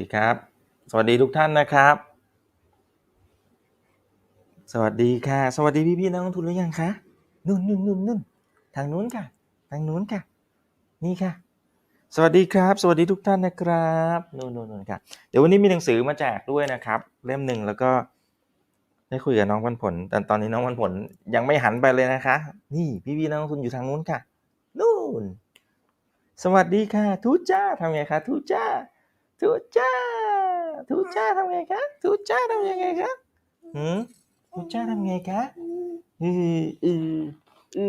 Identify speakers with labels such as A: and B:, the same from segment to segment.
A: ดีครับ สวัสดีทุกท่านนะครับ สวัสดีค่ะ สวัสดีพี่พี่ๆนักลงทุนหรือยังคะนุ่นนุ่นนุ่นนุ่นทางนู้นค่ะ ทางนู้นค่ะ นี่ค่ะ สวัสดีครับ สวัสดีทุกท่านนะครับนู่นนู่นนู่นค่ะเดี๋ยววันนี้มีหนังสือมาแจกด้วยนะครับ เล่มหนึ่งแล้วก็ได้คุยกับน้องวันผล แต่ตอนนี้น้องวันผลยังไม่หันไปเลยนะคะ นี่พี่พี่ๆนักลงทุนอยู่ทางนู้นค่ะ นู่น สวัสดีค่ะ ทูจ้าทำไงคะ ทูจ้า ทูจ้าทูจ้าทำไงคะทูจ้าทำยังไงคะหืมทูจ้าทำไงคะอืออืออื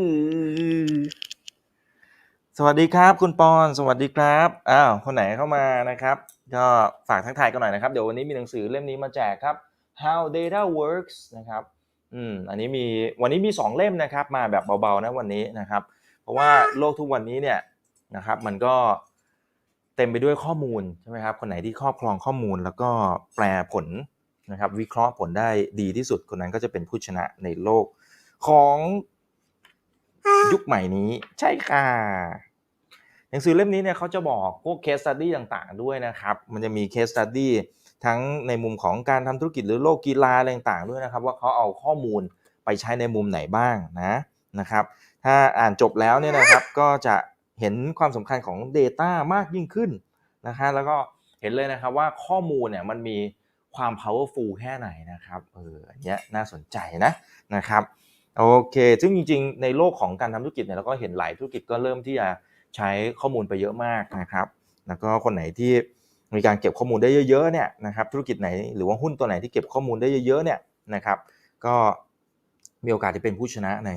A: อสวัสดีครับ คุณปอนสวัสดีครับอ้าวคนไหนเข้ามานะครับ ก็ฝากทักทายกันหน่อยนะครับ เดี๋ยววันนี้มีหนังสือเล่มนี้มาแจกครับ How Data Works นะครับอืมอันนี้มีวันนี้มีสองเล่มนะครับ มาแบบเบาๆนะวันนี้นะครับ เพราะว่าโลกทุกวันนี้เนี่ยนะครับ มันก็ เต็มไปด้วยข้อมูลใช่ไหมครับคนไหนที่ครอบครองข้อมูลแล้วก็แปลผลนะครับวิเคราะห์ผลได้ดีที่สุดคนนั้นก็จะเป็นผู้ชนะในโลกของยุคใหม่นี้ใช่ค่ะหนังสือเล่มนี้เนี่ยเขาจะบอกพวก case study ต่างๆ ด้วยนะครับ มันจะมี case study ทั้งในมุมของการทำธุรกิจหรือโลกกีฬาอะไรต่างๆด้วยนะครับ ว่าเขาเอาข้อมูลไปใช้ในมุมไหนบ้างนะนะครับ ถ้าอ่านจบแล้วเนี่ยนะครับก็จะ เห็นความสำคัญของ Data มากยิ่งขึ้นนะฮะแล้วก็เห็นเลยนะครับว่าข้อมูลเนี่ยมันมีความ powerful แค่ไหนนะครับเอออันเนี้ยน่าสนใจนะนะครับโอเค ซึ่งจริงๆ ในโลกของการทำธุรกิจเนี่ยเราก็เห็นหลายธุรกิจก็เริ่มที่จะใช้ข้อมูลไปเยอะมากนะครับ แล้วก็คนไหนที่มีการเก็บข้อมูลได้เยอะๆเนี่ยนะครับธุรกิจไหนหรือว่าหุ้นตัวไหนที่เก็บข้อมูลได้เยอะๆเนี่ยนะครับ ก็มีโอกาสที่เป็นผู้ชนะใน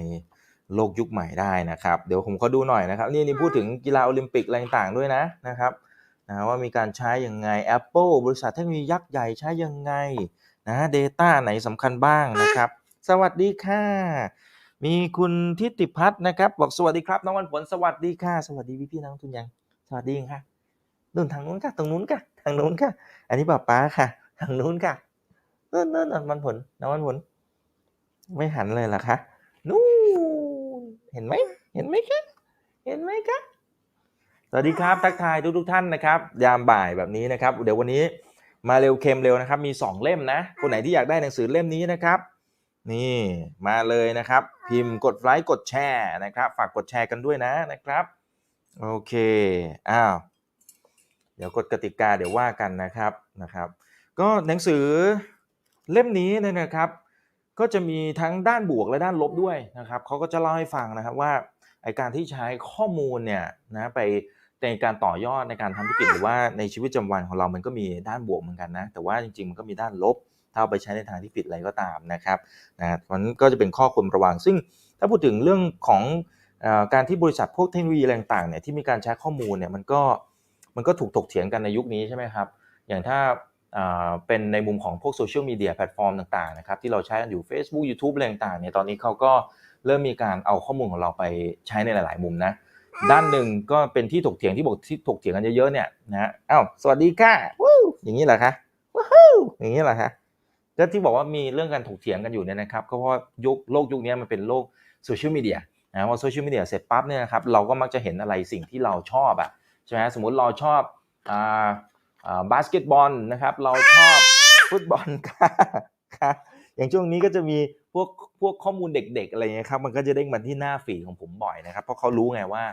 A: โลกยุคใหม่ได้นะครับ เดี๋ยวผมขอดูหน่อยนะครับ นี่นี่พูดถึงกีฬาโอลิมปิกอะไรต่างๆด้วยนะนะครับนะว่ามีการใช้ยังไง Apple บริษัทเทคโนโลยียักษ์ใหญ่ใช้ยังไงนะ Data ไหนสำคัญบ้างนะครับ สวัสดีค่ะ มีคุณทิติพัฒน์นะครับ บอกสวัสดีครับน้องวันผลสวัสดีค่ะ สวัสดีพี่ๆนักลงทุนยัง สวัสดีค่ะนู่นทางนู้นค่ะตรงนู้นค่ะทางนู้นค่ะ อันนี้ป้าป้าค่ะ ทางนู้นค่ะนู่นนู่นน้องวันผลน้องวันผล ไม่หันเลยเหรอคะ เห็นไหมเห็นไหมคะเห็นไหมคะสวัสดีครับทักทายทุกทุกๆท่านนะครับ ยามบ่ายแบบนี้นะครับ เดี๋ยววันนี้มาเร็วเค็มเร็วนะครับ มีสองเล่มนะ คนไหนที่อยากได้หนังสือเล่มนี้นะครับ นี่มาเลยนะครับ พิมพ์กดไลค์กดแชร์นะครับ ฝากกดแชร์กันด้วยนะนะครับ โอเคอ้าวเดี๋ยวกฎกติกาเดี๋ยวว่ากันนะครับนะครับ ก็หนังสือเล่มนี้นะครับ ก็จะมีทั้งด้านบวกและด้านลบด้วยนะครับเขาก็จะเล่าให้ฟังนะครับว่าไอการที่ใช้ข้อมูลเนี่ยนะไปในการต่อยอดในการทำธุรกิจหรือว่าในชีวิตประจำวันของเรามันก็มีด้านบวกเหมือนกันนะ แต่ว่าจริงๆมันก็มีด้านลบ ถ้าเอาไปใช้ในทางที่ผิดอะไรก็ตามนะครับนะมันก็จะเป็นข้อควรระวัง ซึ่งถ้าพูดถึงเรื่องของอการที่บริษัทพวกเทคโนโลยีอะไรต่างๆเนี่ยที่มีการใช้ข้อมูลเนี่ยมันก็มันก็ถูกถกเถียงกันในยุคนี้ใช่ไหมครับ อย่างถ้า เป็นในมุมของพวกโซเชียลมีเดียแพลตฟอร์มต่างๆนะครับที่เราใช้กันอยู่ Facebook YouTube อะไรต่างๆเนี่ยตอนนี้เขาก็เริ่มมีการเอาข้อมูลของเราไปใช้ในหลาย ๆ มุมนะด้านหนึ่งก็เป็นที่ถกเถียงที่บอกที่ถกเถียงกันเยอะๆเนี่ยนะฮะอ้าวสวัสดีค่ะวู้อย่างนี้เหรอคะว้อย่างนี้เหรอคะก็ที่บอกว่ามีเรื่องการถกเถียงกันอยู่เนี่ยนะครับก็เพราะยุคโลกยุคนี้มันเป็นโลกโซเชียลมีเดียนะพอโซเชียลมีเดียเสร็จปั๊บเนี่ยนะครับเราก็มักจะเห็นอะไรสิ่งที่เราชอบอะใช่ไหมสมมติเราชอบอ่า บาสเกตบอลนะครับ เราชอบฟุตบอลค่ะค่ะอย่างช่วงนี้ก็จะมีพวกพวกข้อมูลเด็กๆอะไรเงี้ยครับมันก็จะเด้งมาที่หน้าฟีของผมบ่อยนะครับ เพราะเขารู้ไงว่า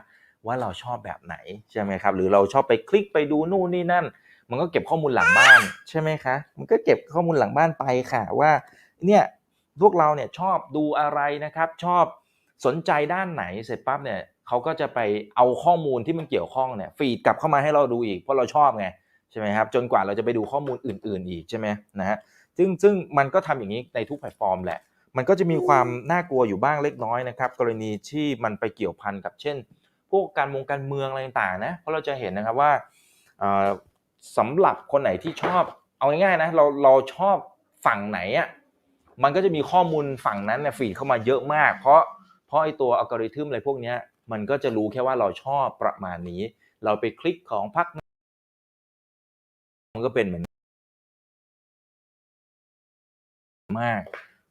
A: ว่าเราชอบแบบไหนใช่ไหมครับ หรือเราชอบไปคลิกไปดูนู่นนี่นั่น มันก็เก็บข้อมูลหลังบ้านใช่ไหมคะมันก็เก็บข้อมูลหลังบ้านไปค่ะ ว่าเนี่ยพวกเราเนี่ยชอบดูอะไรนะครับ ชอบสนใจด้านไหนเสร็จปั๊บเนี่ยเขาก็จะไปเอาข้อมูลที่มันเกี่ยวข้องเนี่ยฟีดกลับเข้ามาให้เราดูอีกเพราะเราชอบไง ใช่ไหมครับจนกว่าเราจะไปดูข้อมูลอื่น ๆ อีกใช่ไหมนะฮะซึ่งซึ่งมันก็ทำอย่างนี้ในทุกแพลตฟอร์มแหละ มันก็จะมีความน่ากลัวอยู่บ้างเล็กน้อยนะครับ กรณีที่มันไปเกี่ยวพันกับเช่น พวกการมงการเมืองอะไรต่างๆนะเพราะเราจะเห็นนะครับว่าเอ่อสำหรับคนไหนที่ชอบเอาง่ายๆนะเราเราชอบฝั่งไหนอะมันก็จะมีข้อมูลฝั่งนั้นเนี่ยฟีดเข้ามาเยอะมาก เพราะเพราะไอตัวอัลกอริทึมอะไรพวกเนี้ยมันก็จะรู้แค่ว่าเราชอบประมาณนี้ เราไปคลิกของพัก มันก็เป็นเหมือนมาก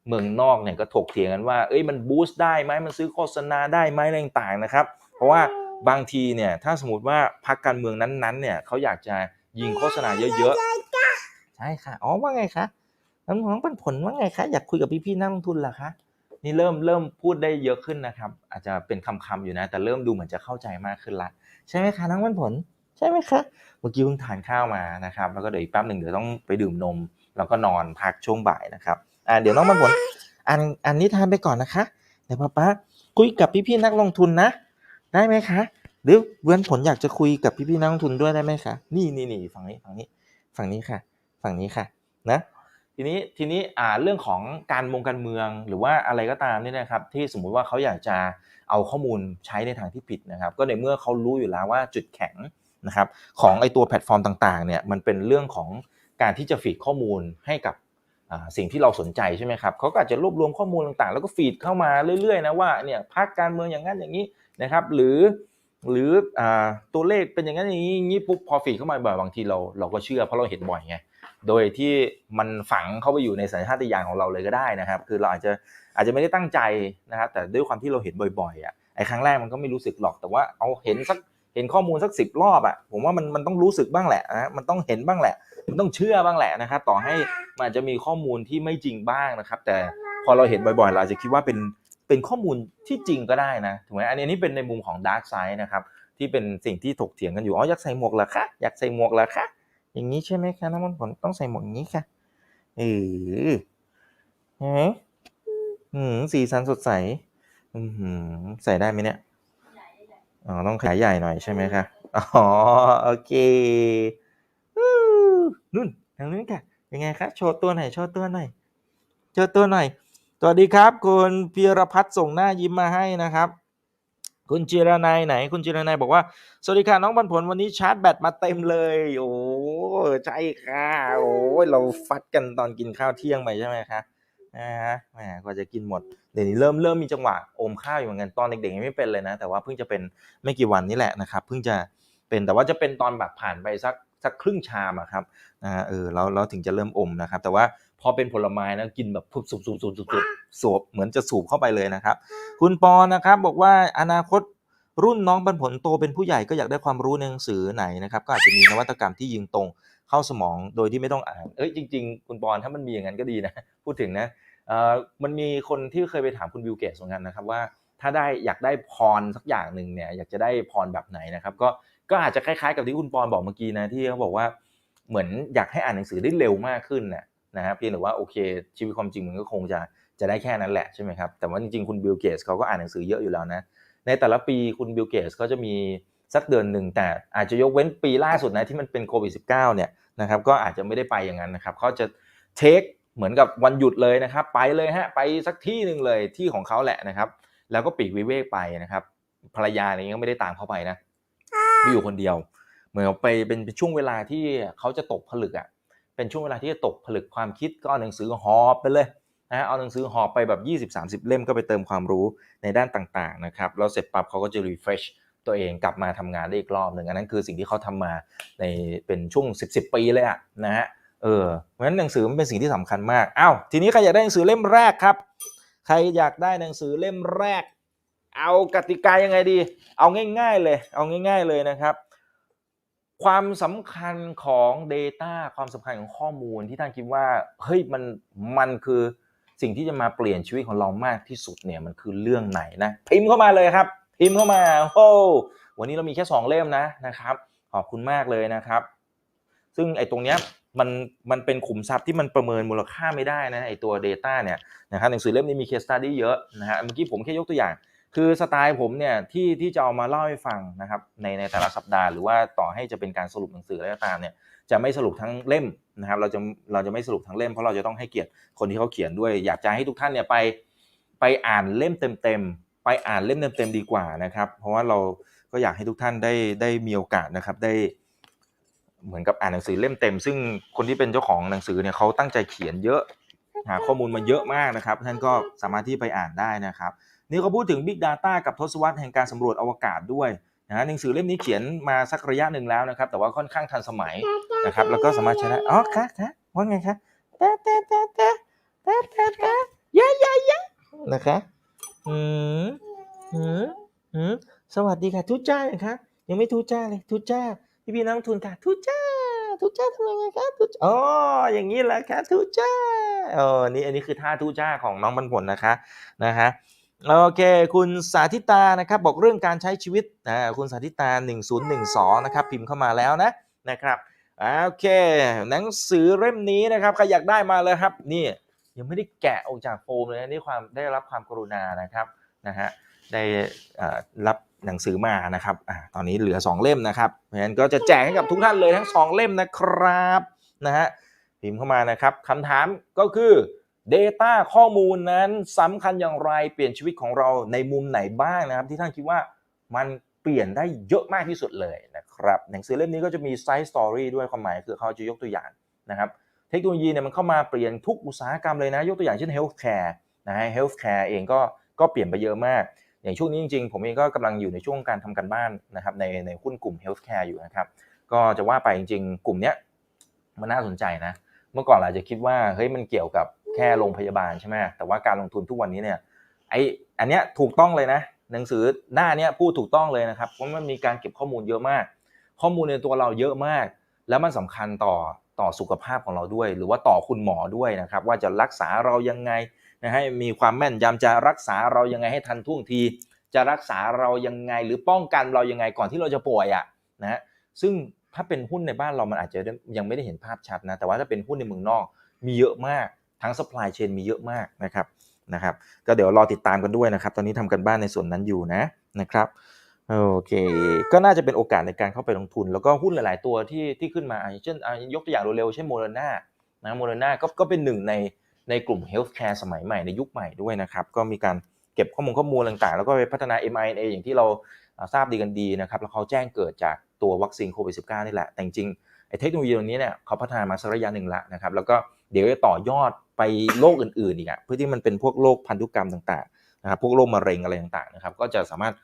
A: เมืองนอกเนี่ยก็ถกเถียงกันว่า เอ้ยมันบูสต์ได้ไหมมันซื้อโฆษณาได้ไหมอะไรต่างๆนะครับ เพราะว่าบางทีเนี่ยถ้าสมมติว่าพรรคการเมืองนั้นๆเนี่ยเขาอยากจะยิงโฆษณาเยอะๆ ใช่ค่ะ อ๋อว่าไงคะน้องน้องปันผลว่าไงคะ อยากคุยกับพี่ๆนักลงทุนเหรอคะ นี่เริ่มเริ่มพูดได้เยอะขึ้นนะครับ อาจจะเป็นคำๆอยู่นะ แต่เริ่มดูเหมือนจะเข้าใจมากขึ้นละ ใช่ไหมคะน้องปันผล ใช่ไหมคะเมื่อกี้เพิ่งทานข้าวมานะครับแล้วก็เดี๋ยวอีกแป๊บหนึ่งเดี๋ยวต้องไปดื่มนม แล้วก็นอนพักช่วงบ่ายนะครับอ่าเดี๋ยวน้องปันผลอ่านอ่านนิทานไปก่อนนะคะเดี๋ยวป๊าป๊าคุยกับพี่ๆนักลงทุนนะ ได้ไหมคะ หรือเพื่อนผลอยากจะคุยกับพี่ๆนักลงทุนด้วยได้ไหมคะนี่นี่นี่ฝั่งนี้ฝั่งนี้ฝั่งนี้ค่ะ ฝั่งนี้ค่ะนะทีนี้ทีนี้อ่าเรื่องของการมงการเมืองหรือว่าอะไรก็ตามเนี่ยนะครับ ที่สมมุติว่าเขาอยากจะเอาข้อมูลใช้ในทางที่ผิดนะครับ ก็ในเมื่อเขารู้อยู่แล้วว่าจุดแข็ง นะครับของไอตัวแพลตฟอร์มต่างๆเนี่ยมันเป็นเรื่องของการที่จะฟีดข้อมูลให้กับสิ่งที่เราสนใจใช่ไหมครับเขาก็อาจจะรวบรวมข้อมูลต่างๆ แล้วก็ฟีดเข้ามาเรื่อยๆนะว่าเนี่ยพรรคการเมืองอย่างนั้นอย่างนี้นะครับหรือหรืออตัวเลขเป็นอย่างนั้นอย่างนี้งนี้ปุ๊บพอฟีดเข้ามาบ่อยบางทีเราเราก็เชื่อเพราะเราเห็นบ่อยไงโดยที่มันฝังเข้าไปอยู่ในสัญชาตญาณของเราเลยก็ได้นะครับ คือเราอาจจะอาจจะไม่ได้ตั้งใจนะครับแต่ด้วยความที่เราเห็นบ่อยๆอะไอ้ครั้งแรกมันก็ไม่รู้สึกหรอกแต่ว่าเอาเห็นสัก เห็นข้อมูลสักสิบรอบอะผมว่ามันมันต้องรู้สึกบ้างแหละนะมันต้องเห็นบ้างแหละ มันต้องเชื่อบ้างแหละนะครับต่อให้มันอาจจะมีข้อมูลที่ไม่จริงบ้างนะครับ แต่พอเราเห็นบ่อยๆเราจะคิดว่าเป็นเป็นข้อมูลที่จริงก็ได้นะถูกไหมอันนี้เป็นในมุมของดาร์กไซด์นะครับที่เป็นสิ่งที่ถกเถียงกันอยู่อ๋ออยากใส่หมวกเหรอคะอยากใส่หมวกเหรอคะอย่างนี้ใช่ไหมคะน้ำมันผลต้องใส่หมวกอย่างนี้ค่ะเออเห็นหืมสีสันสดใสอืมใส่ได้ไหมเนี่ย อ๋อต้องขายใหญ่หน่อยใช่ไหมคะอ๋อโอเคอู้นุ่นทางนู้นค่ะยังไงคะโชว์ตัวหน่อยโชว์ตัวหน่อยโชว์ตัวหน่อยสวัสดีครับ คุณพีรพัฒน์ส่งหน้ายิ้มมาให้นะครับ คุณจิรนัยไหน คุณจิรนัยบอกว่า สวัสดีค่ะน้องบรรพลวันนี้ชาร์จแบตมาเต็มเลย โอ้ใช่ค่ะโอ้ยเราฟัดกันตอนกินข้าวเที่ยงไปใช่ไหมคะนะฮะแหมกว่าจะกินหมด เดี๋ยวนี้เริ่มเริ่มมีจังหวะอมข้าวอยู่เหมือนกันตอนเด็กๆยังไม่เป็นเลยนะ แต่ว่าเพิ่งจะเป็นไม่กี่วันนี้แหละนะครับเพิ่งจะเป็นแต่ว่าจะเป็นตอนแบบผ่านไปสักสักครึ่งชามอะครับนะเออแล้วแล้วถึงจะเริ่มอมนะครับ แต่ว่าพอเป็นผลไม้นะกินแบบพุบสูบสูบสูบสูบสูบเหมือนจะสูบเข้าไปเลยนะครับ คุณปอนะครับบอกว่าอนาคตรุ่นน้องบรรพลโตเป็นผู้ใหญ่ก็อยากได้ความรู้ในหนังสือไหนนะครับ ก็อาจจะมีนวัตกรรมที่ยิงตรงเข้าสมองโดยที่ไม่ต้องอ่าน เอ้ยจริง ๆ คุณปอนถ้ามันมีอย่างนั้นก็ดีนะ พูดถึงนะ มันมีคนที่เคยไปถามคุณบิลเกตส์เหมือนกันนะครับว่าถ้าได้อยากได้พรสักอย่างหนึ่งเนี่ยอยากจะได้พรแบบไหนนะครับก็ก็อาจจะคล้ายๆกับที่คุณปอนบอกเมื่อกี้นะที่เขาบอกว่าเหมือนอยากให้อ่านหนังสือได้เร็วมากขึ้นนะนะครับเพียงแต่ว่าโอเคชีวิตความจริงมันก็คงจะจะได้แค่นั้นแหละใช่ไหมครับแต่ว่าจริงๆคุณบิลเกตส์เขาก็อ่านหนังสือเยอะอยู่แล้วนะในแต่ละปีคุณบิลเกตส์ก็จะมีสักเดือนหนึ่งแต่อาจจะยกเว้นปีล่าสุดนะที่มันเป็นโควิด -19 เนี่ยนะครับก็อาจจะไม่ได้ไปอย่างนั้นนะครับเขาจะเทค เหมือนกับวันหยุดเลยนะครับ ไปเลยฮะไปสักที่หนึ่งเลยที่ของเขาแหละนะครับ แล้วก็ปลีกวิเวกไปนะครับ ภรรยาเนี่ยก็ไม่ได้ตามเขาไปนะไม่อยู่คนเดียว เหมือนไปเป็นช่วงเวลาที่เขาจะตกผลึกอะเป็นช่วงเวลาที่จะตกผลึกความคิดก็เอาหนังสือหอบไปเลยนะฮะเอาหนังสือหอบไปแบบ 20-30 เล่มก็ไปเติมความรู้ในด้านต่างๆนะครับแล้วเสร็จปั๊บเขาก็จะ refresh ตัวเองกลับมาทำงานได้อีกรอบหนึ่งอันนั้นคือสิ่งที่เขาทำมาในเป็นช่วง 10 10ปีเลยอะนะฮะ เออเพราะฉะนั้นหนังสือมันเป็นสิ่งที่สำคัญมากอ้าวทีนี้ใครอยากได้หนังสือเล่มแรกครับ ใครอยากได้หนังสือเล่มแรก เอากติกายังไงดี เอาง่าย ๆเลย เอาง่าย ๆเลยนะครับ ความสำคัญของ Data ความสำคัญของข้อมูลที่ท่านคิดว่าเฮ้ยมันมันคือสิ่งที่จะมาเปลี่ยนชีวิตของเรามากที่สุดเนี่ยมันคือเรื่องไหนนะพิมพ์เข้ามาเลยครับพิมพ์เข้ามาโอ้วันนี้เรามีแค่ 2 เล่มนะนะครับ ขอบคุณมากเลยนะครับ ซึ่งไอ้ตรงเนี้ย มันมันเป็นขุมทรัพย์ที่มันประเมินมูลค่าไม่ได้นะไอตัว Data เนี่ยนะครับหนังสือเล่มนี้มี case study เยอะนะฮะเมื่อกี้ผมแค่ยกตัวอย่าง คือสไตล์ผมเนี่ยที่ที่จะเอามาเล่าให้ฟังนะครับในในแต่ละสัปดาห์หรือว่าต่อให้จะเป็นการสรุปหนังสืออะไรก็ตามเนี่ยจะไม่สรุปทั้งเล่มนะครับเราจะเราจะไม่สรุปทั้งเล่มเพราะเราจะต้องให้เกียรติคนที่เขาเขียนด้วย อยากจะให้ทุกท่านเนี่ยไปไปอ่านเล่มเต็มๆไปอ่านเล่มเต็มๆดีกว่านะครับ เพราะว่าเราก็อยากให้ทุกท่านได้ได้มีโอกาสนะครับได้ เหมือนกับอ่านหนังสือเล่มเต็ม ซึ่งคนที่เป็นเจ้าของหนังสือเนี่ยเขาตั้งใจเขียนเยอะ หาข้อมูลมาเยอะมากนะครับ ท่านก็สามารถที่ไปอ่านได้นะครับ นี่เขาพูดถึง Big Data กับทศวรรษแห่งการสำรวจอวกาศด้วยนะฮะหนังสือเล่มนี้เขียนมาสักระยะหนึ่งแล้วนะครับ แต่ว่าค่อนข้างทันสมัยนะครับ แล้วก็สามารถใช้ได้อ๋อคะคะว่าไงคะตาตาตาตาตาตาตายะยะยะนะคะอืมอืมอืมสวัสดีค่ะทุจ้านะคะยังไม่ทุจ้าเลยทุจ้า พี่พี่นักลงทุนค่ะทุจ้าทุจ้าทำยังไงคะทุจ้าอ๋ออย่างนี้แหละค่ะทุจ้าเออนี่อันนี้คือท่าทุจ้าของน้องบรรพลนะคะนะฮะโอเค คุณสาธิตานะครับบอกเรื่องการใช้ชีวิตอ่าคุณสาธิตา 1012 นะครับ พิมพ์เข้ามาแล้วนะนะครับโอเค หนังสือเล่มนี้นะครับใครอยากได้มาเลยครับนี่ยังไม่ได้แกะออกจากโฟมเลยนะนี่ความได้รับความกรุณานะครับนะฮะได้รับ หนังสือมานะครับอตอนนี้เหลือ 2 เล่มนะครับ เพราะฉะนั้นก็จะแจกให้กับทุกท่านเลยทั้ง 2 เล่มนะครับนะฮะพิมพ์เข้ามานะครับคำถามก็คือ Data ข้อมูลนั้นสำคัญอย่างไรเปลี่ยนชีวิตของเราในมุมไหนบ้างนะครับ ที่ท่านคิดว่ามันเปลี่ยนได้เยอะมากที่สุดเลยนะครับหนังสือเล่มนี้ก็จะมี side story ด้วยความหมายคือเขาจะยกตัวอย่างนะครับ เทคโนโลยีเนี่ยมันเข้ามาเปลี่ยนทุกอุตสาหกรรมเลยนะ ยกตัวอย่างเช่น healthcare นะฮะ healthcare เองก็ก็เปลี่ยนไปเยอะมาก อย่างช่วงนี้จริงๆ ผมเองก็กำลังอยู่ในช่วงการทำการบ้านนะครับในในหุ้นกลุ่ม healthcare อยู่นะครับ ก็จะว่าไปจริงๆ กลุ่มเนี้ยมันน่าสนใจนะ เมื่อก่อนเราจะคิดว่าเฮ้ยมันเกี่ยวกับแค่โรงพยาบาลใช่ไหมแต่ว่าการลงทุนทุกวันนี้เนี่ยไออันเนี้ยถูกต้องเลยนะ หนังสือหน้าเนี้ยพูดถูกต้องเลยนะครับเพราะมันมีการเก็บข้อมูลเยอะมาก ข้อมูลในตัวเราเยอะมาก แล้วมันสำคัญต่อต่อสุขภาพของเราด้วย หรือว่าต่อคุณหมอด้วยนะครับว่าจะรักษาเรายังไง นะให้มีความแม่นยำจะรักษาเรายังไงให้ทันท่วงที จะรักษาเรายังไงหรือป้องกันเรายังไงก่อนที่เราจะป่วยอะนะฮะซึ่งถ้าเป็นหุ้นในบ้านเรามันอาจจะยังไม่ได้เห็นภาพชัดนะแต่ว่าถ้าเป็นหุ้นในเมืองนอกมีเยอะมากทั้ง supply chain มีเยอะมากนะครับนะครับ ก็เดี๋ยวรอติดตามกันด้วยนะครับ ตอนนี้ทำกันบ้านในส่วนนั้นอยู่นะนะครับโอเค ก็น่าจะเป็นโอกาสในการเข้าไปลงทุน แล้วก็หุ้นหลาย ๆ ตัวที่ที่ขึ้นมาเช่นยกตัวอย่างเร็วๆเช่นโมเดอร์นานะโมเดอร์นาก็ก็เป็นหนึ่งใน ในกลุ่ม healthcare สมัยใหม่ในยุคใหม่ด้วยนะครับ ก็มีการเก็บข้อมูลข้อมูลต่างๆ แล้วก็ไปพัฒนา mRNA อย่างที่เราทราบดีกันดีนะครับ แล้วเขาแจ้งเกิดจากตัววัคซีนโควิด -19 นี่แหละ แต่จริงๆไอ้เทคโนโลยีตรงนี้เนี่ยเขาพัฒนามาสักระยะหนึ่งล้วนะครับ แล้วก็เดี๋ยวจะต่อยอดไปโรคอื่นๆอีกอะเพื่อที่มันเป็นพวกโรคพันธุกรรมต่างๆนะครับ พวกโรคมะเร็งอะไรต่างๆนะครับ ก็จะสามารถ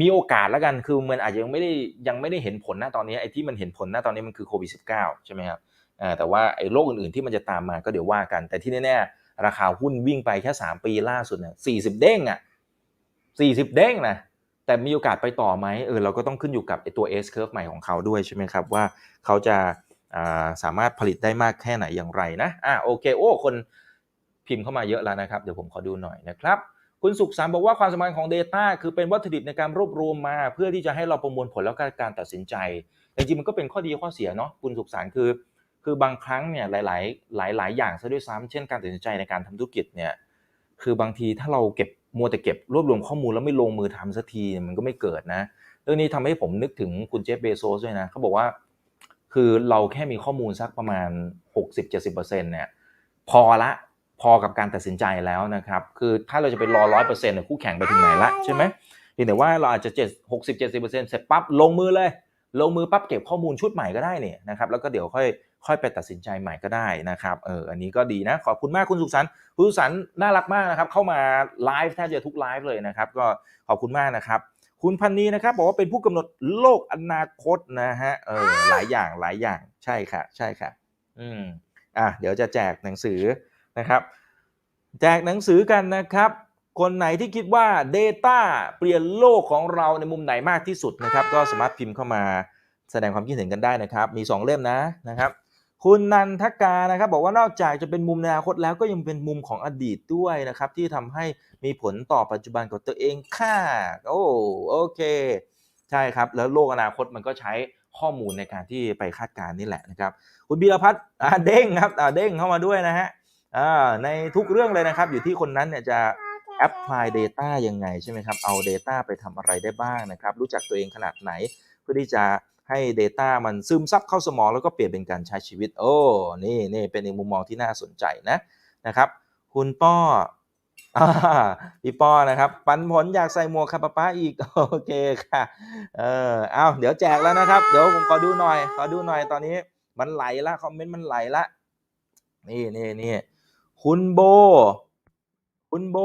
A: มีโอกาสแล้วกัน คือมันอาจจะยังไม่ได้ยังไม่ได้เห็นผลนะตอนนี้ ไอ้ที่มันเห็นผลนะตอนนี้มันคือโควิด -19 ใช่ไหมครับ แต่ว่าไอ้โรคอื่นๆที่มันจะตามมาก็เดี๋ยวว่ากัน แต่ที่แน่ๆราคาหุ้นวิ่งไปแค่ 3 ปีล่าสุดเนี่ย40เด้งอะ40เด้งนะแต่มีโอกาสไปต่อไหมเออเราก็ต้องขึ้นอยู่กับไอตัว S curve ใหม่ของเขาด้วยใช่ไหมครับว่าเขาจะสามารถผลิตได้มากแค่ไหนอย่างไรนะอ่าโอเคโอ้คนพิมพ์เข้ามาเยอะแล้วนะครับ เดี๋ยวผมขอดูหน่อยนะครับ คุณสุขสารบอกว่าความสำคัญของ Data คือเป็นวัตถุดิบในการรวบรวมมา เพื่อที่จะให้เราประมวลผลแล้วก็การตัดสินใจจริงๆมันก็เป็นข้อดีข้อเสียเนาะคุณสุขสารคือ คือบางครั้งเนี่ยหลายๆหลายหลายอย่างซะด้วยซ้ำเช่นการตัดสินใจในการทำธุรกิจเนี่ยคือบางทีถ้าเราเก็บมัวแต่เก็บรวบรวมข้อมูลแล้วไม่ลงมือทำสักทีมันก็ไม่เกิดนะเรื่องนี้ทำให้ผมนึกถึงคุณเจฟเบโซสด้วยนะเขาบอกว่า คือเราแค่มีข้อมูลสักประมาณ 60-70%เนี่ยพอละพอกับการตัดสินใจแล้วนะครับ คือถ้าเราจะไปรอร้อยเปอร์เซ็นต์คู่แข่งไปถึงไหนละใช่ไหมเพียงแต่ว่าเราอาจจะ7 60 70%เสร็จปั๊บลงมือเลย ลงมือปั๊บเก็บข้อมูลชุดใหม่ก็ได้เนี่ยนะครับ แล้วก็เดี๋ยวค่อย ค่อยไปตัดสินใจใหม่ก็ได้นะครับเอออันนี้ก็ดีนะ ขอบคุณมากคุณสุขสันต์คุณสุขสันต์น่ารักมากนะครับ เข้ามาไลฟ์แทบจะทุกไลฟ์เลยนะครับ ก็ขอบคุณมากนะครับ คุณพันนีนะครับ บอกว่าเป็นผู้กำหนดโลกอนาคตนะฮะเออหลายอย่างหลายอย่างใช่ค่ะ ใช่ค่ะ อืมอะเดี๋ยวจะแจกหนังสือนะครับ แจกหนังสือกันนะครับคนไหนที่คิดว่า Data เปลี่ยนโลกของเราในมุมไหนมากที่สุดนะครับ ก็สามารถพิมพ์เข้ามาแสดงความคิดเห็นกันได้นะครับ มี 2 เล่มนะนะครับ คุณนันทกานะครับบอกว่านอกจากจะเป็นมุมในอนาคตแล้วก็ยังเป็นมุมของอดีตด้วยนะครับ ที่ทำให้มีผลต่อปัจจุบันของตัวเองค่ะโอ้โอเค ใช่ครับ แล้วโลกอนาคตมันก็ใช้ข้อมูลในการที่ไปคาดการณ์นี่แหละนะครับ คุณบีรพัฒน์เด้งครับเด้งเข้ามาด้วยนะฮะในทุกเรื่องเลยนะครับ อยู่ที่คนนั้นเนี่ยจะ apply data ยังไงใช่ไหมครับ เอา data ไปทำอะไรได้บ้างนะครับ รู้จักตัวเองขนาดไหน เพื่อที่จะ ให้ Data มันซึมซับเข้าสมองแล้วก็เปลี่ยนเป็นการใช้ชีวิต โอ้ นี่นี่เป็นอีกมุมมองที่น่าสนใจนะนะครับ คุณป้อพี่ป้อนะครับ ปันผลอยากใส่หมวกคาปป้าอีก โอเคค่ะ เออเอาเดี๋ยวแจกแล้วนะครับ เดี๋ยวผมขอดูหน่อย ขอดูหน่อยตอนนี้มันไหลละคอมเมนต์มันไหลละ นี่นี่นี่คุณโบ คุณโบ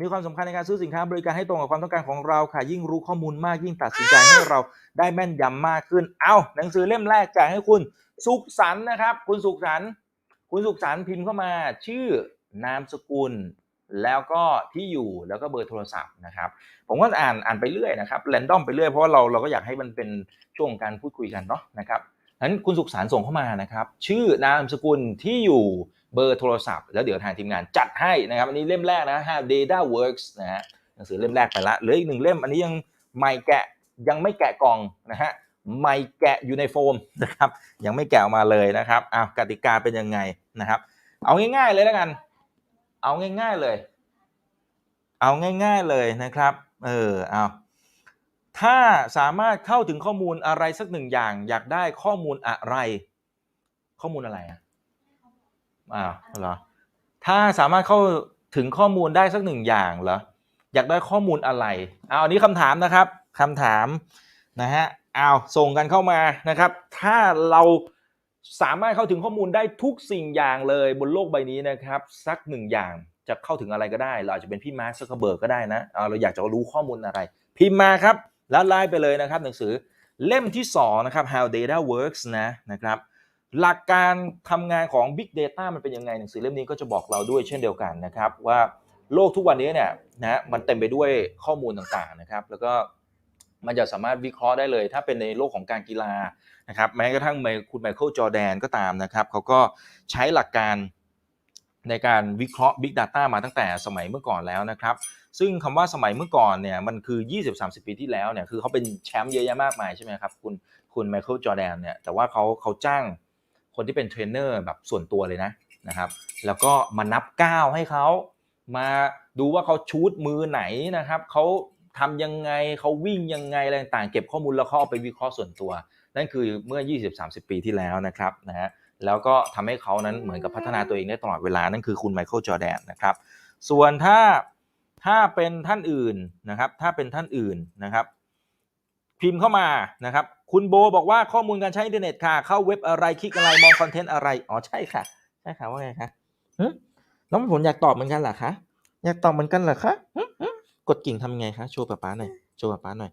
A: มีความสำคัญในการซื้อสินค้าบริการให้ตรงกับความต้องการของเราค่ะ ยิ่งรู้ข้อมูลมากยิ่งตัดสินใจให้เราได้แม่นยำมากขึ้น เอาหนังสือเล่มแรกแจกให้คุณสุขสันนะครับ คุณสุขสันคุณสุขสันพิมพ์เข้ามา ชื่อนามสกุล แล้วก็ที่อยู่แล้วก็เบอร์โทรศัพท์นะครับ ผมก็อ่านอ่านไปเรื่อยนะครับแรนดอมไปเรื่อยเพราะว่าเราเราก็อยากให้มันเป็นช่วงการพูดคุยกันเนาะนะครับ นั้นคุณสุขสารส่งเข้ามานะครับ ชื่อนามสกุลที่อยู่เบอร์โทรศัพท์ แล้วเดี๋ยวทางทีมงานจัดให้นะครับอันนี้เล่มแรกนะ How Data Works นะฮะหนังสือเล่มแรกไปละเหลืออีกหนึ่งเล่มอันนี้ยังไม่แกะยังไม่แกะกล่องนะฮะไม่แกะอยู่ในโฟมนะครับยังไม่แกะออกมาเลยนะครับอ้าวกติกาเป็นยังไงนะครับ เอาง่าย ๆเลยแล้วกัน เอาง่าย ๆเลย เอาง่าย ๆเลยนะครับ เออเอา ถ้าสามารถเข้าถึงข้อมูลอะไรสักหนึ่งอย่าง อยากได้ข้อมูลอะไร ข้อมูลอะไรอะอ้าวเหรอถ้าสามารถเข้าถึงข้อมูลได้สักหนึ่งอย่างเหรออยากได้ข้อมูลอะไรเอาอันนี้คำถามนะครับคำถามนะฮะเอาส่งกันเข้ามานะครับ ถ้าเราสามารถเข้าถึงข้อมูลได้ทุกสิ่งอย่างเลยบนโลกใบนี้นะครับ สักหนึ่งอย่างจะเข้าถึงอะไรก็ได้ เราอาจจะเป็นพี่มาร์คซักเบิร์กก็ได้นะเเราอยากจะรู้ข้อมูลอะไร พิมพ์มาครับ แล้วไล่ไปเลยนะครับหนังสือเล่มที่2นะครับ How Data Works นะนะครับหลักการทำงานของ Big Data มันเป็นยังไงหนังสือเล่มนี้ก็จะบอกเราด้วยเช่นเดียวกันนะครับ ว่าโลกทุกวันนี้เนี่ยนะมันเต็มไปด้วยข้อมูลต่างๆนะครับ แล้วก็มันจะสามารถวิเคราะห์ได้เลย ถ้าเป็นในโลกของการกีฬานะครับ แม้กระทั่งคุณไมเคิลจอแดนก็ตามนะครับเขาก็ใช้หลักการ ในการวิเคราะห์ Big Data มาตั้งแต่สมัยเมื่อก่อนแล้วนะครับ ซึ่งคำว่าสมัยเมื่อก่อนเนี่ยมันคือ 20-30 ปีที่แล้วเนี่ยคือเขาเป็นแชมป์เยอะแยะมากมายใช่ไหมครับ คุณคุณไมเคิลจอแดนเนี่ยแต่ว่าเขาเขาจ้างคนที่เป็นเทรนเนอร์แบบส่วนตัวเลยนะนะครับ แล้วก็มานับก้าวให้เขามาดูว่าเขาชูดมือไหนนะครับเขาทำยังไงเขาวิ่งยังไงอะไรต่างเก็บข้อมูลแล้วเขาเอาไปวิเคราะห์ส่วนตัว นั่นคือเมื่อ 20-30 ปีที่แล้วนะครับนะฮะ แล้วก็ทำให้เขานั้นเหมือนกับพัฒนาตัวเองได้ตลอดเวลา นั่นคือคุณไมเคิลจอแดนนะครับ ส่วนถ้าถ้าเป็นท่านอื่นนะครับ ถ้าเป็นท่านอื่นนะครับ พิมพ์เข้ามานะครับ คุณโบบอกว่าข้อมูลการใช้อินเทอร์เน็ตค่ะ เข้าเว็บอะไรคลิกอะไรมองคอนเทนต์อะไร อ๋อใช่ค่ะ ใช่ค่ะว่าไงคะหึน้องผมอยากตอบเหมือนกันเหรอคะอยากตอบเหมือนกันเหรอคะหึหึกดกิ่งทำไงคะโชว์ป๊าป๊าหน่อยโชว์ป๊าป๊าหน่อย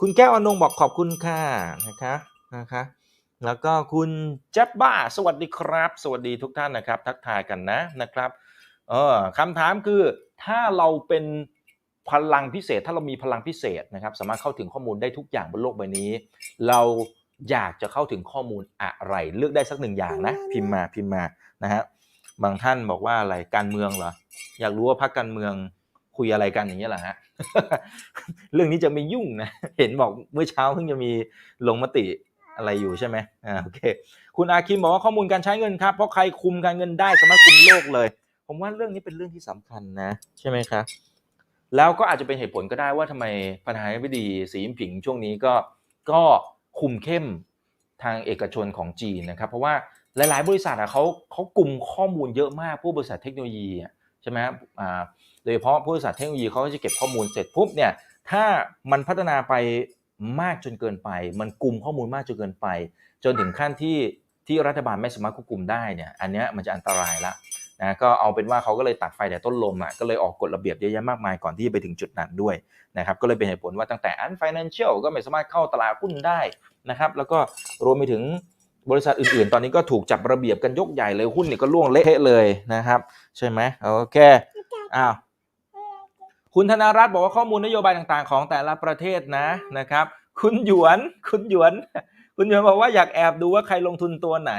A: คุณแก้วอนงบอกขอบคุณค่ะนะคะนะคะ แล้วก็คุณแจ๊บบ้า สวัสดีครับ สวัสดีทุกท่านนะครับ ทักทายกันนะนะครับเออคำถามคือถ้าเราเป็นพลังพิเศษ ถ้าเรามีพลังพิเศษนะครับ สามารถเข้าถึงข้อมูลได้ทุกอย่างบนโลกใบนี้ เราอยากจะเข้าถึงข้อมูลอะไร เลือกได้สักหนึ่งอย่างนะ พิมพ์มาพิมพ์มานะฮะบางท่านบอกว่าอะไรการเมืองเหรออยากรู้ว่าพรรคการเมืองคุยอะไรกันอย่างเงี้ยเหรอฮะเรื่องนี้จะไม่ยุ่งนะ เห็นบอกเมื่อเช้าเพิ่งจะมีลงมติ อะไรอยู่ใช่ไหมอ่าโอเค คุณอาคิมบอกว่าข้อมูลการใช้เงินครับ เพราะใครคุมการเงินได้สามารถคุมโลกเลย ผมว่าเรื่องนี้เป็นเรื่องที่สำคัญนะ ใช่ไหมครับ แล้วก็อาจจะเป็นเหตุผลก็ได้ว่าทำไมประธานาธิบดีสีจิ้นผิงช่วงนี้ก็ก็คุมเข้มทางเอกชนของจีนนะครับ เพราะว่าหลาย ๆ บริษัทอะเขาเขากลุ่มข้อมูลเยอะมากพวกบริษัทเทคโนโลยีอะใช่ไหมครับอ่าโดยเฉพาะบริษัทเทคโนโลยีเขาจะเก็บข้อมูลเสร็จปุ๊บเนี่ยถ้ามันพัฒนาไป มากจนเกินไป มันกลุ่มข้อมูลมากจนเกินไป จนถึงขั้นที่ที่รัฐบาลไม่สามารถควบคุมได้เนี่ยอันเนี้ยมันจะอันตรายละนะก็เอาเป็นว่าเขาก็เลยตัดไฟแต่ต้นลมอะก็เลยออกกฎระเบียบเยอะแยะมากมายก่อนที่จะไปถึงจุดนั้นด้วยนะครับก็เลยเป็นเหตุผลว่าตั้งแต่อัน financial ก็ไม่สามารถเข้าตลาดหุ้นได้นะครับแล้วก็รวมไปถึงบริษัทอื่นๆ ตอนนี้ก็ถูกจับระเบียบกันยกใหญ่เลยหุ้นเนี่ยก็ล่วงเละเทะเลยนะครับ ใช่ไหมโอเคอ้าว คุณธนารัตน์บอกว่าข้อมูลนโยบายต่างๆ ของแต่ละประเทศนะนะครับ คุณหยวนคุณหยวน คุณหยวนบอกว่าอยากแอบดูว่าใครลงทุนตัวไหน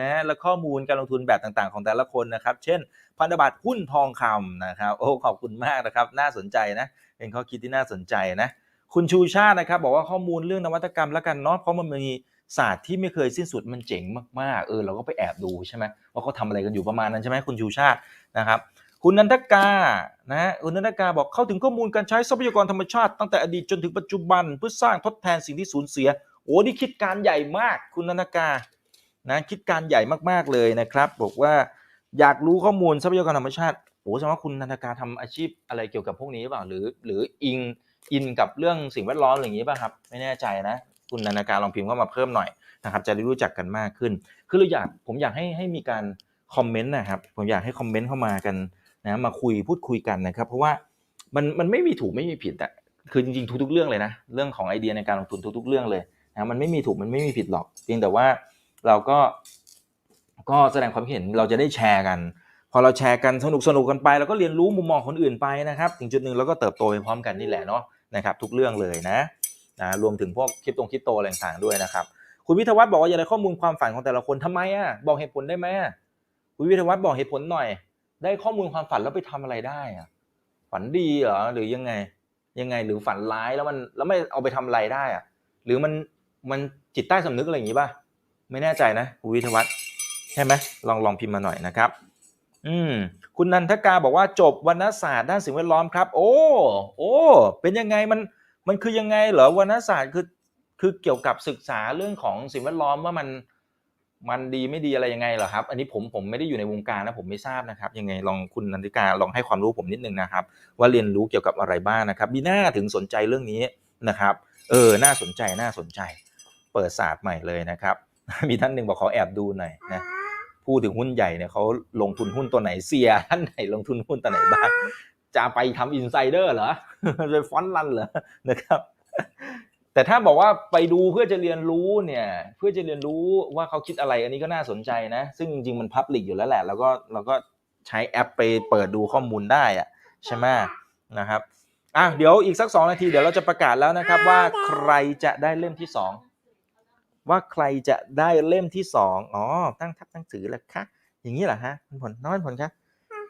A: นะและข้อมูลการลงทุนแบบต่างๆ ของแต่ละคนนะครับ เช่น พันธบัตรหุ้นทองคำนะครับโอ้ขอบคุณมากนะครับ น่าสนใจนะเป็นข้อคิดที่น่าสนใจนะ คุณชูชาตินะครับ บอกว่าข้อมูลเรื่องนวัตกรรมแล้วกันเนาะเพราะมันมีศาสตร์ที่ไม่เคยสิ้นสุดมันเจ๋งมากๆ เออเราก็ไปแอบดูใช่ไหมว่าเขาทำอะไรกันอยู่ประมาณนั้นใช่ไหมคุณชูชาตินะครับ คุณนันทกานะฮะคุณนันทกาบอกเข้าถึงข้อมูลการใช้ทรัพยากรธรรมชาติตั้งแต่อดีตจนถึงปัจจุบันเพื่อสร้างทดแทนสิ่งที่สูญเสีย โอ้นี่คิดการใหญ่มาก คุณนันทกา นะคิดการใหญ่มากๆเลยนะครับ บอกว่าอยากรู้ข้อมูลทรัพยากรธรรมชาติโอ้แสดงว่าคุณนันทกาทำอาชีพอะไรเกี่ยวกับพวกนี้หรือเปล่าหรือ หรืออิงอินกับเรื่องสิ่งแวดล้อมอะไรอย่างนี้ป่ะครับไม่แน่ใจนะคุณนันทกาลองพิมพ์เข้ามาเพิ่มหน่อยนะครับจะได้รู้จักกันมากขึ้น คือเราอยากผมอยากให้ให้มีการคอมเมนต์นะครับผมอยากให้คอมเมนต์เข้ามากัน นะมาคุยพูดคุยกันนะครับ เพราะว่ามันมันไม่มีถูกไม่มีผิดอะคือจริงๆทุกๆเรื่องเลยนะเรื่องของไอเดียในการลงทุนทุก ๆ เรื่องเลยนะมันไม่มีถูกมันไม่มีผิดหรอกเพียงแต่ว่าเราก็ก็แสดงความเห็นเราจะได้แชร์กัน พอเราแชร์กันสนุกสนุกกันไปเราก็เรียนรู้มุมมองคนอื่นไปนะครับ ถึงจุดหนึ่งเราก็เติบโตไปพร้อมกันนี่แหละเนาะนะครับ ทุกเรื่องเลยนะนะรวมถึงพวกคลิปตรงคลิปโตอะไรต่างๆด้วยนะครับ คุณวิทยวัฒน์บอกว่าอยาได้ข้อมูลความฝันของแต่ละคนทำไมอะบอกเหตุผลได้ไหมคุณวิทยวัฒน์บอกเหตุผลหน่อย ได้ข้อมูลความฝันแล้วไปทำอะไรได้อะฝันดีเหรอหรือยังไง ยังไงหรือฝันร้ายแล้วมันแล้วไม่เอาไปทำอะไรได้อะหรือมันมันจิตใต้สำนึกอะไรอย่างงี้ป่ะไม่แน่ใจนะคุณวิทยวัฒน์ใช่ไหมลองลองพิมพ์มาหน่อยนะครับ อืมคุณนันทกาบอกว่าจบวรรณศาสตร์ด้านสิ่งแวดล้อมครับ โอ้โอ้เป็นยังไงมันมันคือยังไงเหรอวรรณศาสตร์คือคือเกี่ยวกับศึกษาเรื่องของสิ่งแวดล้อมว่ามัน มันดีไม่ดีอะไรยังไงเหรอครับ อันนี้ผมผมไม่ได้อยู่ในวงการนะผมไม่ทราบนะครับ ยังไงลองคุณนันทิกาลองให้ความรู้ผมนิดนึงนะครับ ว่าเรียนรู้เกี่ยวกับอะไรบ้างนะครับบีน่าถึงสนใจเรื่องนี้นะครับ เออน่าสนใจน่าสนใจ เปิดศาสตร์ใหม่เลยนะครับ มีท่านหนึ่งบอกขอแอบดูหน่อยนะพูดถึงหุ้นใหญ่เนี่ยเขาลงทุนหุ้นตัวไหนเสียท่านไหนลงทุนหุ้นตัวไหนบ้างจะไปทำอินไซเดอร์เหรอเลยฟอนต์รันเหรอนะครับ แต่ถ้าบอกว่าไปดูเพื่อจะเรียนรู้เนี่ย เพื่อจะเรียนรู้ว่าเขาคิดอะไรอันนี้ก็น่าสนใจนะ ซึ่งจริงๆมันพับลิกอยู่แล้วแหละแล้วก็เราก็ใช้แอปไปเปิดดูข้อมูลได้อะใช่ไหมนะครับอะเดี๋ยวอีกสักสองนาทีเดี๋ยวเราจะประกาศแล้วนะครับ ว่าใครจะได้เล่มที่สองว่าใครจะได้เล่มที่สองอ๋อตั้งทับหนังสือแล้วคะอย่างนี้เหรอฮะคุณผลน้องผลคะ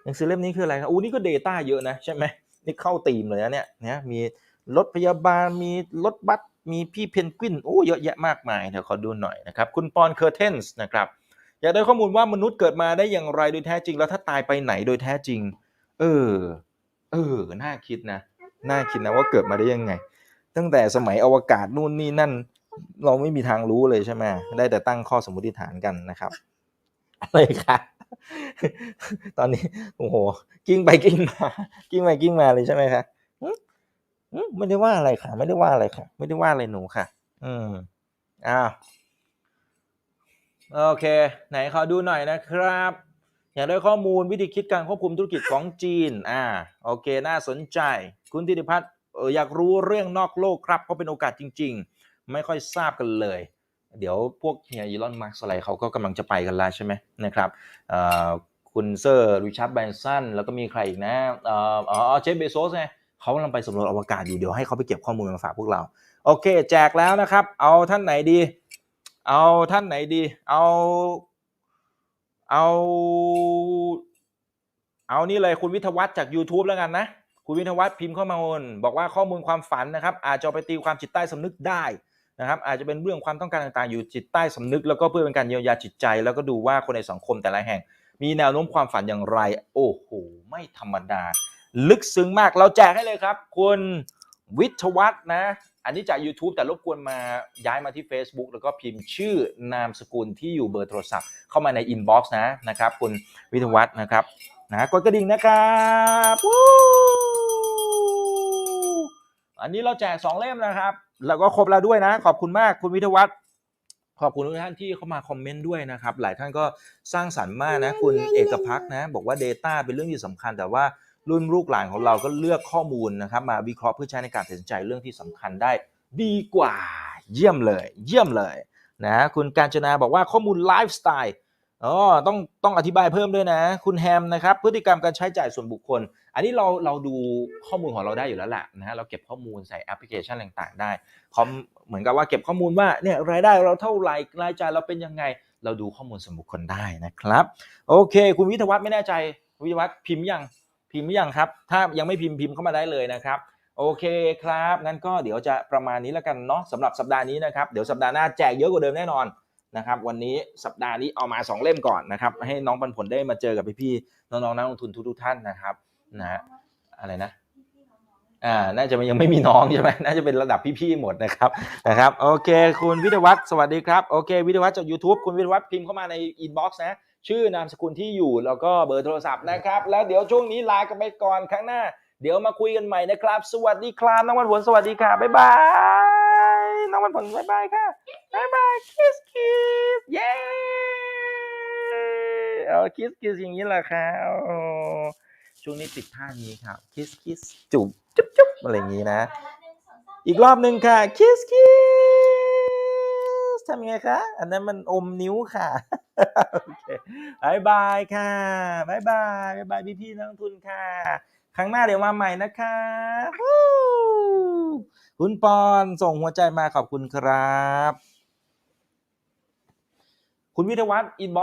A: หนังสือเล่มนี้คืออะไรครับอู้นี่ก็ Data เยอะนะใช่ไหมนี่เข้าตีมเลยนะเนี่ยเนี่ยมีรถพยาบาลมีรถบัส มีพี่เพนกวินโอ้เยอะแยะมากมายเดี๋ยวขอดูหน่อยนะครับ คุณปอนเคอร์เทนส์นะครับอยากได้ข้อมูลว่ามนุษย์เกิดมาได้อย่างไรโดยแท้จริง แล้วถ้าตายไปไหนโดยแท้จริง เออ เออ น่าคิดนะ น่าคิดนะว่าเกิดมาได้ยังไง ตั้งแต่สมัยอวกาศนู่นนี่นั่น เราไม่มีทางรู้เลยใช่ไหมได้แต่ตั้งข้อสมมติฐานกันนะครับอะไรคะตอนนี้โอ้โหกิ้งไปกิ้งมากิ้งไปกิ้งมาเลยใช่ไหมคะหึหึ ไม่ได้ว่าอะไรค่ะ ไม่ได้ว่าอะไรค่ะ ไม่ได้ว่าอะไรหนูค่ะ อืมอ้าวโอเค ไหนขอดูหน่อยนะครับ อยากได้ข้อมูลวิธีคิดการควบคุมธุรกิจของจีน อ่า โอเค น่าสนใจ คุณธิติพัฒน์อยากรู้เรื่องนอกโลกครับ เพราะเป็นโอกาสจริง ๆ ไม่ค่อยทราบกันเลย เดี๋ยวพวกเฮียอีลอนมาร์กอะไรเขาก็กำลังจะไปกันแล้วใช่ไหมนะครับคุณเซอร์ริชาร์ดแบนสันแล้วก็มีใครอีกนะอ๋อเจฟเบโซสไง เขากำลังไปสำรวจอวกาศอยู่เดี๋ยวให้เขาไปเก็บข้อมูลมาฝากพวกเรา โอเค แจกแล้วนะครับ เอาท่านไหนดี เอาท่านไหนดี เอาเอาเอานี่เลยคุณวิทวัฒน์จาก YouTube แล้วกันนะ คุณวิทวัฒน์พิมพ์ข้อมูลบอกว่าข้อมูลความฝันนะครับ อาจจะเอาไปตีความจิตใต้สำนึกได้นะครับ อาจจะเป็นเรื่องความต้องการต่างๆ อยู่จิตใต้สำนึก แล้วก็เพื่อเป็นการเยียวยาจิตใจ แล้วก็ดูว่าคนในสังคมแต่ละแห่ง มีแนวโน้มความฝันอย่างไร โอ้โหไม่ธรรมดา ลึกซึ้งมากเราแจกให้เลยครับ คุณวิทวัฒนะ อันนี้จาก YouTube แต่รบกวนมาย้ายมาที่ Facebook แล้วก็พิมพ์ชื่อนามสกุลที่อยู่เบอร์โทรศัพท์เข้ามาใน inbox นะนะครับ คุณวิทวัฒนะครับนะกดกระดิ่งนะครับอันนี้เราแจก2เล่มนะครับ แล้วก็ครบแล้วด้วยนะ ขอบคุณมากคุณวิทวัฒขอบคุณทุกท่านที่เข้ามาคอมเมนต์ด้วยนะครับ หลายท่านก็สร้างสรรค์มากนะ คุณเอกพักนะ บอกว่า Data เป็นเรื่องที่สำคัญแต่ว่า รุ่นลูกหลานของเราก็เลือกข้อมูลนะครับมาวิเคราะห์เพื่อใช้ในการตัดสินใจเรื่องที่สำคัญได้ดีกว่าเยี่ยมเลย เยี่ยมเลยนะคุณการจนาบอกว่าข้อมูลไลฟ์สไตล์อ๋อต้องต้องอธิบายเพิ่มด้วยนะ คุณแฮมนะครับพฤติกรรมการใช้จ่ายส่วนบุคคล อันนี้เราเราดูข้อมูลของเราได้อยู่แล้วแหละนะฮะเราเก็บข้อมูลใส่แอปพลิเคชันต่างๆ ได้คอมเหมือนกับว่าเก็บข้อมูลว่าเนี่ยรายได้เราเท่าไหร่รายจ่ายเราเป็นยังไง เราดูข้อมูลส่วนบุคคลได้นะครับ โอเค คุณวิทยวัฒน์ไม่แน่ใจวิทยวัฒน์พิมพ์ยัง พิมพ์หรือยังครับ ถ้ายังไม่พิมพ์พิมพ์เข้ามาได้เลยนะครับ โอเคครับงั้นก็เดี๋ยวจะประมาณนี้แล้วกันเนาะสำหรับสัปดาห์นี้นะครับเดี๋ยวสัปดาห์หน้าแจกเยอะกว่าเดิมแน่นอนนะครับวันนี้สัปดาห์นี้เอามา 2 เล่มก่อนนะครับให้น้องปันผลได้มาเจอกับพี่ๆน้องๆนักลงทุนทุกๆท่านนะครับนะฮะอะไรนะ อ่าน่าจะยังไม่มีน้องใช่ไหมน่าจะเป็นระดับพี่ๆหมดนะครับนะครับโอเค คุณวิทยวัฒน์สวัสดีครับโอเควิทยวัฒน์จาก YouTube คุณวิทยวัฒน์พิมพ์เข้ามาในอินบ็อกซ์นะชื่อนามสกุลที่อยู่แล้วก็เบอร์โทรศัพท์นะครับ แล้วเดี๋ยวช่วงนี้ลากันไปก่อนครั้งหน้า เดี๋ยวมาคุยกันใหม่นะครับ สวัสดีครับน้องวันผลสวัสดีค่ะบ๊ายบายน้องวันผลบ๊ายบายค่ะบ๊ายบายคิสคิสเย้เอาคิสคิสอย่างนี้แหละครับ ช่วงนี้ติดท่านี้ครับคิสคิสจุบจุ๊บจุ๊บอะไรอย่างนี้นะ อีกรอบหนึ่งค่ะคิสคิสทำยังไงคะ อันนั้นมันอมนิ้วค่ะโอเคบายบายค่ะบายบายบายบายพี่ๆนักลงทุนค่ะ ครั้งหน้าเดี๋ยวมาใหม่นะคะฮู้คุณปอนส่งหัวใจมาขอบคุณครับ คุณวิทยวัฒน์อินบ็